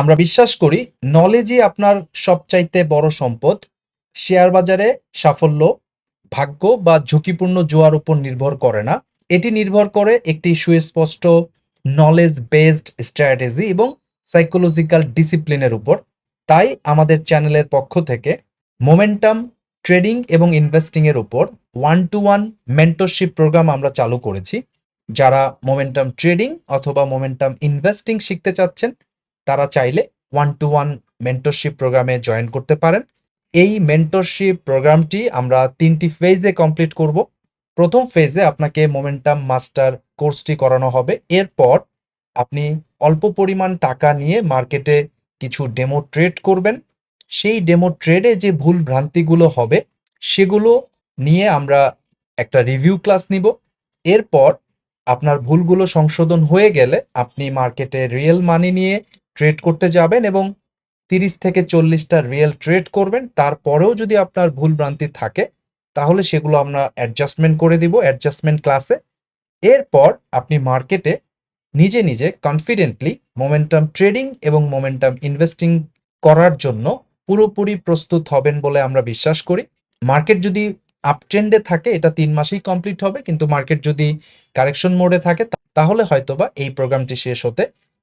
আমরা বিশ্বাস করি নলেজই আপনার সবচাইতে বড় সম্পদ। শেয়ার বাজারে সাফল্য, ভাগ্য বা ঝুঁকিপূর্ণ জোয়ার উপর নির্ভর করে না। এটি নির্ভর করে একটি সুস্পষ্ট নলেজ বেসড স্ট্র্যাটেজি এবং সাইকোলজিক্যাল ডিসিপ্লিনের উপর। তাই আমাদের চ্যানেলের পক্ষ থেকে মোমেন্টাম ট্রেডিং এবং ইনভেস্টিং এর উপর one to one mentorship programme আমরা চালু করেছি। যারা মোমেন্টাম ট্রেডিং অথবা মোমেন্টাম ইনভেস্টিং শিখতে চাচ্ছেন তারা চাইলে ওয়ান টু ওয়ান মেন্টরশিপ প্রোগ্রামে জয়েন করতে পারেন। এই মেন্টরশিপ প্রোগ্রামটি আমরা তিনটি ফেজে কমপ্লিট করব। প্রথম ফেজে আপনাকে মোমেন্টাম মাস্টার কোর্সটি করানো হবে। এরপর আপনি অল্প পরিমাণ টাকা নিয়ে মার্কেটে কিছু ডেমো ট্রেড করবেন। সেই ডেমো ট্রেডে যে ভুল ভ্রান্তিগুলো হবে, সেগুলো নিয়ে আমরা একটা রিভিউ ক্লাস নিব। এরপর আপনার ভুলগুলো সংশোধন হয়ে গেলে আপনি মার্কেটে রিয়েল মানি নিয়ে ট্রেড করতে যাবেন এবং তিরিশ থেকে চল্লিশটা রিয়েল ট্রেড করবেন। তারপরেও যদি আপনার ভুল ভ্রান্তি থাকে, তাহলে সেগুলো আমরা অ্যাডজাস্টমেন্ট করে দিব অ্যাডজাস্টমেন্ট ক্লাসে এরপর আপনি মার্কেটে নিজে নিজে কনফিডেন্টলি মোমেন্টাম ট্রেডিং এবং মোমেন্টাম ইনভেস্টিং করার জন্য পুরোপুরি প্রস্তুত হবেন বলে আমরা বিশ্বাস করি। মার্কেট যদি আপট্রেন্ডে থাকে, এটা তিন মাসেই কমপ্লিট হবে, কিন্তু মার্কেট যদি কারেকশন মোডে থাকে তাহলে হয়তোবা এই প্রোগ্রামটি শেষ হতে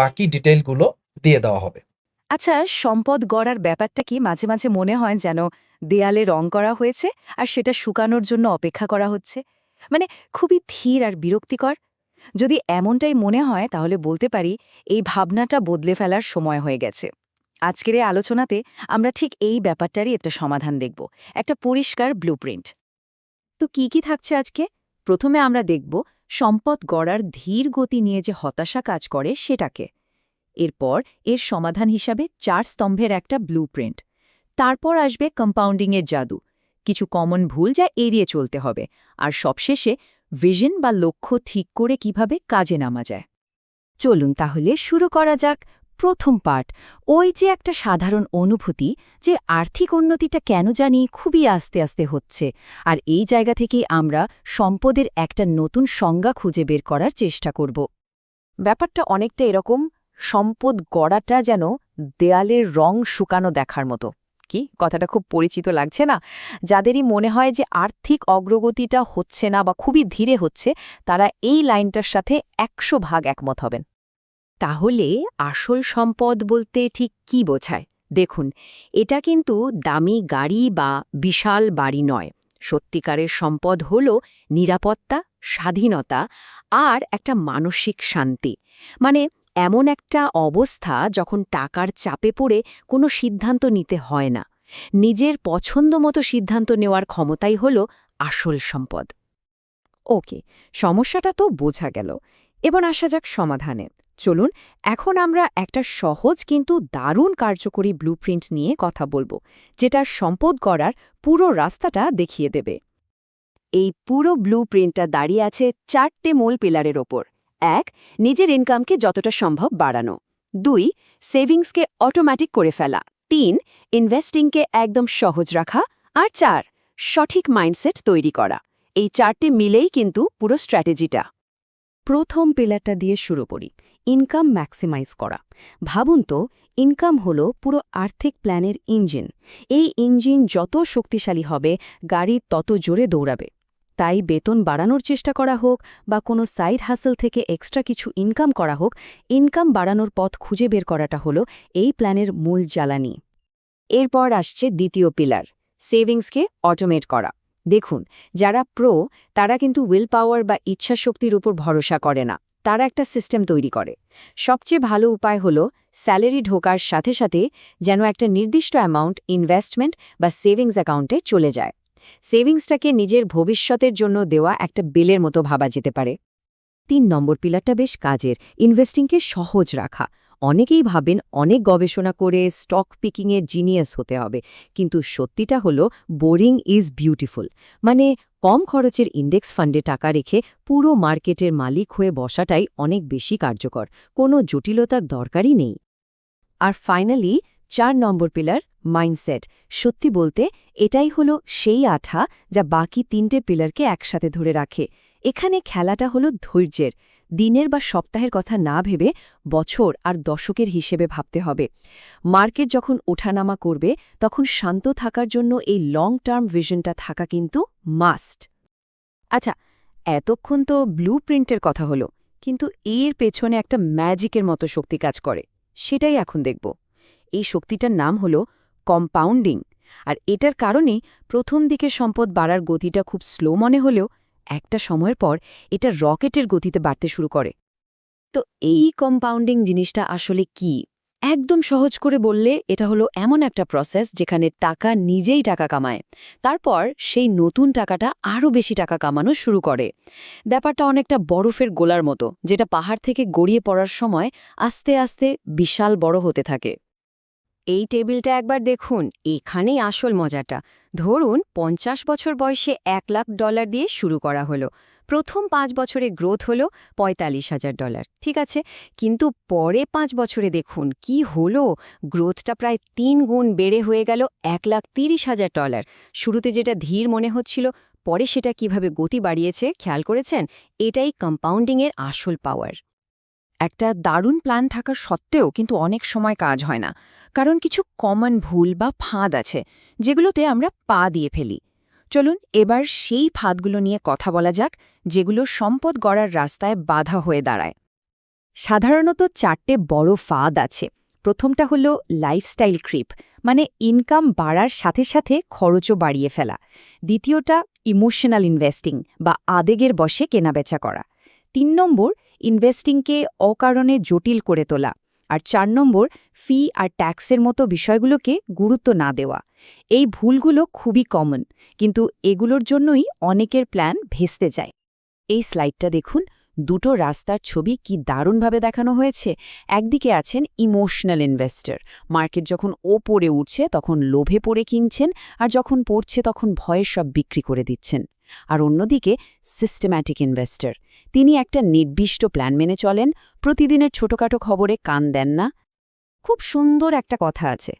বাকি ডিটেইলগুলো দিয়ে দেওয়া হবে। আচ্ছা সম্পদ গড়ার ব্যাপারটা কি মাঝে মাঝে মনে হয় যেন দেয়ালে রং করা হয়েছে আর সেটা শুকানোর জন্য অপেক্ষা করা হচ্ছে? মানে খুবই ধীর আর বিরক্তিকর। যদি এমনটাই মনে হয় তাহলে বলতে পারি এই ভাবনাটা বদলে ফেলার সময় হয়ে গেছে। আজকের এই আলোচনাতে আমরা ঠিক এই ব্যাপারটারই একটা সমাধান দেখব। একটা পরিষ্কার ব্লুপ্রিন্ট তো কি কি থাকছে আজকে? প্রথমে আমরা দেখব সম্পদ গড়ার ধীর গতি নিয়ে যে হতাশা কাজ করে সেটাকে। এরপর এর সমাধান হিসাবে চার স্তম্ভের একটা ব্লুপ্রিন্ট তারপর আসবে কম্পাউন্ডিংয়ের জাদু। কিছু কমন ভুল যা এড়িয়ে চলতে হবে। আর সবশেষে ভিশন বা লক্ষ্য ঠিক করে কীভাবে কাজে নামা যায়। চলুন তাহলে শুরু করা যাক প্রথম পার্ট ওই যে একটা সাধারণ অনুভূতি যে আর্থিক উন্নতিটা কেন জানি খুবই আস্তে আস্তে হচ্ছে, আর এই জায়গা থেকেই আমরা সম্পদের একটা নতুন সংজ্ঞা খুঁজে বের করার চেষ্টা করব। ব্যাপারটা অনেকটা এরকম, সম্পদ গড়াটা যেন দেয়ালের রং শুকানো দেখার মতো। কি? কথাটা খুব পরিচিত লাগছে না? যাদেরই মনে হয় যে আর্থিক অগ্রগতিটা হচ্ছে না বা খুবই ধীরে হচ্ছে, তারা এই লাইনটার সাথে একশো ভাগ একমত হবেন। তাহলে আসল সম্পদ বলতে ঠিক কি বোঝায়? দেখুন, এটা কিন্তু দামি গাড়ি বা বিশাল বাড়ি নয়। সত্যিকারের সম্পদ হল নিরাপত্তা, স্বাধীনতা আর একটা মানসিক শান্তি। মানে এমন একটা অবস্থা যখন টাকার চাপে পড়ে কোনো সিদ্ধান্ত নিতে হয় না। নিজের পছন্দ মতো সিদ্ধান্ত নেওয়ার ক্ষমতাই হল আসল সম্পদ। ওকে, সমস্যাটা তো বোঝা গেল। এবার আসা যাক সমাধানে। চলুন, এখন আমরা একটা সহজ কিন্তু দারুণ কার্যকরী ব্লুপ্রিন্ট নিয়ে কথা বলব, যেটার সম্পদ গড়ার পুরো রাস্তাটা দেখিয়ে দেবে। এই পুরো ব্লুপ্রিন্টটা দাঁড়িয়ে আছে চারটে মূল পিলারের ওপর। এক, নিজের ইনকামকে যতটা সম্ভব বাড়ানো। দুই সেভিংসকে অটোম্যাটিক করে ফেলা। তিন ইনভেস্টিংকে একদম সহজ রাখা। আর চার, সঠিক মাইন্ডসেট তৈরি করা। এই চারটে মিলেই কিন্তু পুরো স্ট্র্যাটেজিটা প্রথম পিলারটা দিয়ে শুরু করি ইনকাম ম্যাক্সিমাইজ করা। ভাবুন তো ইনকাম হলো পুরো আর্থিক প্ল্যানের ইঞ্জিন। এই ইঞ্জিন যত শক্তিশালী হবে, গাড়ি তত জোরে দৌড়াবে। তাই বেতন বাড়ানোর চেষ্টা করা হোক বা কোনো সাইড হাসেল থেকে এক্সট্রা কিছু ইনকাম করা হোক ইনকাম বাড়ানোর পথ খুঁজে বের করাটা হলো এই প্ল্যানের মূল জ্বালানি। এরপর আসছে দ্বিতীয় পিলার সেভিংসকে অটোমেট করা। দেখুন, যারা প্রো, তারা কিন্তু উইল পাওয়ার বা ইচ্ছাশক্তির উপর ভরসা করে না। তারা একটা সিস্টেম তৈরি করে। সবচেয়ে ভালো উপায় হলো স্যালারি ঢোকার সাথে সাথে যেন একটা নির্দিষ্ট অ্যামাউন্ট, ইনভেস্টমেন্ট বা সেভিংস অ্যাকাউন্টে চলে যায়। সেভিংসটাকে নিজের ভবিষ্যতের জন্য দেওয়া একটা বিলের মতো ভাবা যেতে পারে। তিন নম্বর পিলারটা বেশ কাজের। ইনভেস্টিংকে সহজ রাখা। অনেকেই ভাবেন অনেক গবেষণা করে স্টক পিকিংয়ের জিনিয়াস হতে হবে। কিন্তু সত্যিটা হলো, বোরিং ইজ বিউটিফুল। মানে কম খরচের ইন্ডেক্স ফান্ডে টাকা রেখে পুরো মার্কেটের মালিক হয়ে বসাটাই অনেক বেশি কার্যকর। কোনো জটিলতার দরকারই নেই। আর ফাইনালি চার নম্বর পিলার মাইন্ডসেট সত্যি বলতে, এটাই হলো সেই আঠা যা বাকি তিনটে পিলারকে একসাথে ধরে রাখে। এখানে খেলাটা হলো ধৈর্যের। দিনের বা সপ্তাহের কথা না ভেবে বছর আর দশকের হিসেবে ভাবতে হবে। মার্কেট যখন ওঠানামা করবে, তখন শান্ত থাকার জন্য এই লং টার্ম ভিশনটা থাকা কিন্তু মাস্ট আচ্ছা এতক্ষণ তো ব্লু প্রিন্টের কথা হলো, কিন্তু এর পেছনে একটা ম্যাজিকের মতো শক্তি কাজ করে, সেটাই এখন দেখব। এই শক্তিটার নাম হল কম্পাউন্ডিং আর এটার কারণেই প্রথম দিকে সম্পদ বাড়ার গতিটা খুব স্লো মনে হলেও একটা সময়ের পর এটা রকেটের গতিতে বাড়তে শুরু করে। তো এই কম্পাউন্ডিং জিনিসটা আসলে কি? একদম সহজ করে বললে এটা হলো এমন একটা প্রসেস যেখানে টাকা নিজেই টাকা কামায়। তারপর সেই নতুন টাকাটা আরও বেশি টাকা কামানো শুরু করে। ব্যাপারটা অনেকটা বরফের গোলার মতো, যেটা পাহাড় থেকে গড়িয়ে পড়ার সময় আস্তে আস্তে বিশাল বড় হতে থাকে। এই টেবিলটা একবার দেখুন, এখানেই আসল মজাটা। ধরুন, পঞ্চাশ বছর বয়সে এক লাখ ডলার দিয়ে শুরু করা হলো। প্রথম পাঁচ বছরে গ্রোথ হলো পঁয়তাল্লিশ হাজার ডলার, ঠিক আছে? কিন্তু পরে পাঁচ বছরে দেখুন, কি হলো? গ্রোথটা প্রায় তিন গুণ বেড়ে হয়ে গেল এক লাখ তিরিশ হাজার ডলার। শুরুতে যেটা ধীর মনে হচ্ছিল, পরে সেটা কীভাবে গতি বাড়িয়েছে, খেয়াল করেছেন? এটাই কম্পাউন্ডিংয়ের আসল পাওয়ার। একটা দারুণ প্ল্যান থাকা সত্ত্বেও কিন্তু অনেক সময় কাজ হয় না। কারণ কিছু কমন ভুল বা ফাঁদ আছে, যেগুলোতে আমরা পা দিয়ে ফেলি। চলুন এবার সেই ফাঁদগুলো নিয়ে কথা বলা যাক, যেগুলো সম্পদ গড়ার রাস্তায় বাধা হয়ে দাঁড়ায়। সাধারণত চারটে বড় ফাঁদ আছে। প্রথমটা হল লাইফস্টাইল ক্রিপ মানে ইনকাম বাড়ার সাথে সাথে খরচও বাড়িয়ে ফেলা। দ্বিতীয়টা ইমোশনাল ইনভেস্টিং বা আবেগের বসে কেনাবেচা করা। তিন নম্বর ইনভেস্টিংকে অকারণে জটিল করে তোলা আর চার নম্বর, ফি আর ট্যাক্সের মতো বিষয়গুলোকে গুরুত্ব না দেওয়া। এই ভুলগুলো খুবই কমন, কিন্তু এগুলোর জন্যই অনেকের প্ল্যান ভেস্তে যায়। এই স্লাইডটা দেখুন, দুটো রাস্তার ছবি কি দারুণভাবে দেখানো হয়েছে। একদিকে আছেন ইমোশনাল ইনভেস্টর, মার্কেট যখন ও পড়ে উঠছে তখন লোভে পড়ে কিনছেন আর যখন পড়ছে তখন ভয়ে সব বিক্রি করে দিচ্ছেন। আর অন্যদিকে, সিস্টেম্যাটিক ইনভেস্টর তিনি একটা নির্দিষ্ট প্ল্যান মেনে চলেন, প্রতিদিনের ছোটখাটো খবরে কান দেন না। খুব সুন্দর একটা কথা আছে।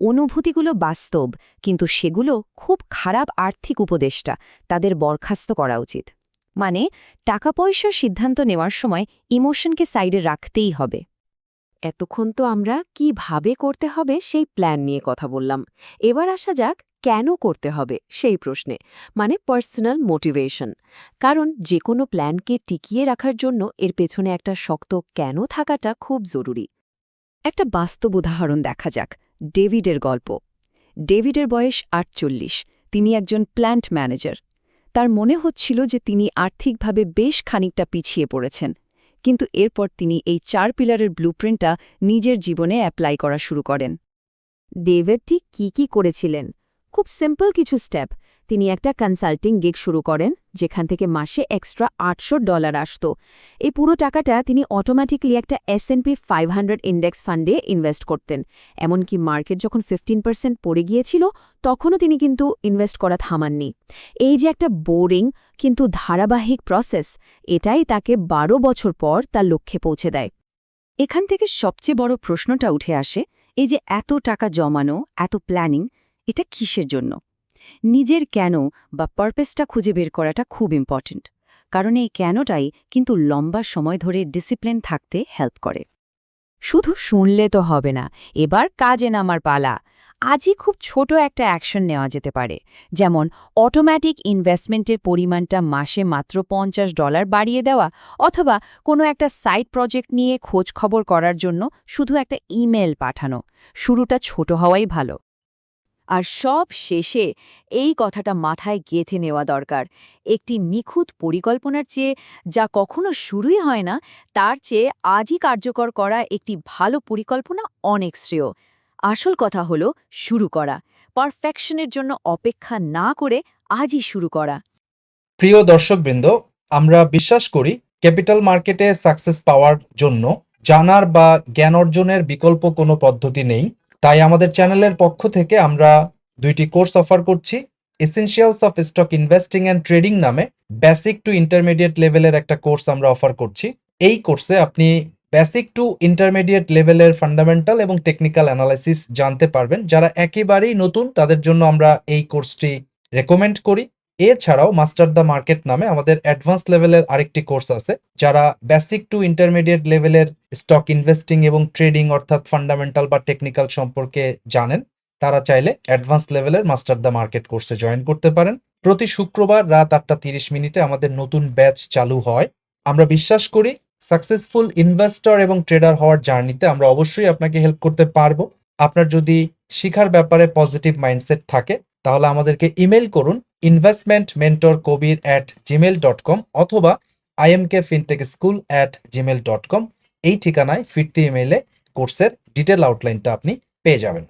অনুভূতিগুলো বাস্তব, কিন্তু সেগুলো খুব খারাপ আর্থিক উপদেষ্টা তাদের বরখাস্ত করা উচিত। মানে টাকা পয়সার সিদ্ধান্ত নেওয়ার সময় ইমোশনকে সাইডে রাখতেই হবে। এতক্ষণ তো আমরা কীভাবে করতে হবে সেই প্ল্যান নিয়ে কথা বললাম। এবার আসা যাক কেন করতে হবে সেই প্রশ্নে মানে পার্সোনাল মোটিভেশন। কারণ যে কোনো প্ল্যানকে টিকিয়ে রাখার জন্য এর পেছনে একটা শক্ত কেন থাকাটা খুব জরুরি। একটা বাস্তব উদাহরণ দেখা যাক, ডেভিডের গল্প। ডেভিডের বয়স আটচল্লিশ, তিনি একজন প্ল্যান্ট ম্যানেজার। তার মনে হচ্ছিল যে তিনি আর্থিকভাবে বেশ খানিকটা পিছিয়ে পড়েছেন কিন্তু এরপর তিনি এই চার পিলারের ব্লুপ্রিন্টটা নিজের জীবনে অ্যাপ্লাই করা শুরু করেন। ডেভিডটি কী কী করেছিলেন? খুব সিম্পল কিছু স্টেপ তিনি একটা কনসাল্টিং গিগ শুরু করেন। যেখান থেকে মাসে এক্সট্রা আটশো ডলার আসত। এই পুরো টাকাটা তিনি অটোমেটিকলি একটা S S and P five index ফান্ডে ইনভেস্ট করতেন। এমনকি মার্কেট যখন ফিফটিন পার্সেন্ট পড়ে গিয়েছিল, তখনও তিনি কিন্তু ইনভেস্ট করা থামাননি। এই যে একটা বোরিং কিন্তু ধারাবাহিক প্রসেস এটাই তাকে বারো বছর পর তার লক্ষ্যে পৌঁছে দেয়। এখান থেকে সবচেয়ে বড় প্রশ্নটা উঠে আসে, এই যে এত টাকা জমানো, এত প্ল্যানিং এটা কিসের জন্য? নিজের কেন বা পারপেসটা খুঁজে বের করাটা খুব ইম্পর্ট্যান্ট কারণ এই কেনটাই কিন্তু লম্বা সময় ধরে ডিসিপ্লিন থাকতে হেল্প করে। শুধু শুনলে তো হবে না, এবার কাজে নামার পালা। আজই খুব ছোট একটা অ্যাকশন নেওয়া যেতে পারে, যেমন অটোম্যাটিক ইনভেস্টমেন্টের পরিমাণটা মাসে মাত্র পঞ্চাশ ডলার বাড়িয়ে দেওয়া, অথবা কোনো একটা সাইট প্রজেক্ট নিয়ে খোঁজ খবর করার জন্য শুধু একটা ইমেল পাঠানো। শুরুটা ছোট হওয়াই ভালো। আর সব শেষে এই কথাটা মাথায় গেঁথে নেওয়া দরকার। একটি নিখুঁত পরিকল্পনার চেয়ে যা কখনো শুরুই হয় না, তার চেয়ে আজই কার্যকর করা একটি ভালো পরিকল্পনা অনেক শ্রেয়। আসল কথা হলো, শুরু করা। পারফেকশনের জন্য অপেক্ষা না করে আজই শুরু করা। প্রিয় দর্শকবৃন্দ, আমরা বিশ্বাস করি ক্যাপিটাল মার্কেটে সাকসেস পাওয়ার জন্য জানার বা জ্ঞান অর্জনের বিকল্প কোনো পদ্ধতি নেই। তাই আমাদের চ্যানেলের পক্ষ থেকে আমরা দুইটি কোর্স অফার করছি। Essentials of stock investing and trading নামে বেসিক টু ইন্টারমিডিয়েট লেভেলের একটা কোর্স আমরা অফার করছি। এই কোর্সে আপনি বেসিক টু ইন্টারমিডিয়েট লেভেলের ফান্ডামেন্টাল এবং টেকনিক্যাল অ্যানালাইসিস জানতে পারবেন। যারা একেবারেই নতুন, তাদের জন্য আমরা এই কোর্সটি রেকমেন্ড করি। এছাড়াও মাস্টার দ্য মার্কেট নামে আমাদের অ্যাডভান্স লেভেলের আরেকটি কোর্স আছে, যারা বেসিক টু ইন্টারমিডিয়েট লেভেলের স্টক ইনভেস্টিং এবং ট্রেডিং অর্থাৎ ফান্ডামেন্টাল বা টেকনিক্যাল সম্পর্কে জানেন, তারা চাইলে অ্যাডভান্স লেভেলের মাস্টার দ্য মার্কেট কোর্সে জয়েন করতে পারেন। প্রতি শুক্রবার রাত আটটা তিরিশ মিনিটে আমাদের নতুন ব্যাচ চালু হয়। আমরা বিশ্বাস করি সাকসেসফুল ইনভেস্টর এবং ট্রেডার হওয়ার জার্নিতে আমরা অবশ্যই আপনাকে হেল্প করতে পারব। আপনার যদি শিখার ব্যাপারে পজিটিভ মাইন্ডসেট থাকে তাহলে আমাদেরকে ইমেল করুন investment mentor Kabir at Gmail dot com অথবা IMK fintech school at Gmail dot com এই ঠিকানায় ফিরতি ইমেলে কোর্সের ডিটেল আউটলাইনটা আপনি পেয়ে যাবেন।